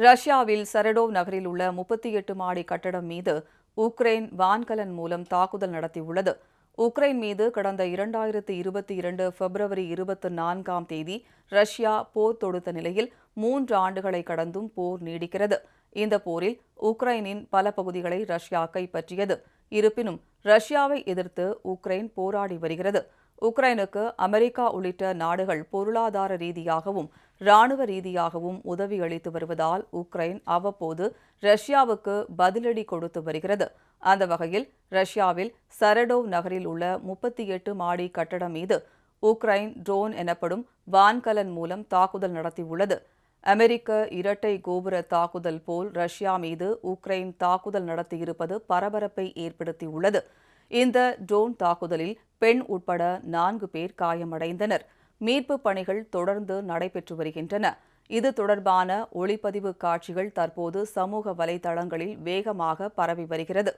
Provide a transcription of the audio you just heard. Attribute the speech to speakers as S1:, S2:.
S1: ரஷ்யாவில் சரடோவ் நகரில் உள்ள முப்பத்தி எட்டு மாடி கட்டடம் மீது உக்ரைன் வான்கலன் மூலம் தாக்குதல் நடத்தியுள்ளது. உக்ரைன் மீது கடந்த இரண்டாயிரத்து இருபத்தி இரண்டு பிப்ரவரி இருபத்தி நான்காம் தேதி ரஷ்யா போர் தொடுத்த நிலையில் மூன்று ஆண்டுகளை கடந்தும் போர் நீடிக்கிறது. இந்த போரில் உக்ரைனின் பல பகுதிகளை ரஷ்யா கைப்பற்றியது. இருப்பினும் ரஷ்யாவை எதிர்த்து உக்ரைன் போராடி வருகிறது. உக்ரைனுக்கு அமெரிக்கா உள்ளிட்ட நாடுகள் பொருளாதார ரீதியாகவும் ராணுவ ரீதியாகவும் உதவி அளித்து வருவதால் உக்ரைன் அவ்வப்போது ரஷ்யாவுக்கு பதிலடி கொடுத்து வருகிறது. அந்த வகையில் ரஷ்யாவில் சரடோவ் நகரில் உள்ள முப்பத்தி எட்டு மாடி கட்டடம் மீது உக்ரைன் ட்ரோன் எனப்படும் வான்கலன் மூலம் தாக்குதல் நடத்தியுள்ளது. அமெரிக்க இரட்டை கோபுர தாக்குதல் போல் ரஷ்யா மீது உக்ரைன் தாக்குதல் நடத்தியிருப்பது பரபரப்பை ஏற்படுத்தியுள்ளது. இந்த ட்ரோன் தாக்குதலில் பெண் உட்பட நான்கு பேர் காயமடைந்தனர். மீட்பு பணிகள் தொடர்ந்து நடைபெற்று வருகின்றன. இது தொடர்பான ஒளிப்பதிவு காட்சிகள் தற்போது சமூக வலைதளங்களில் வேகமாக பரவி வருகிறது.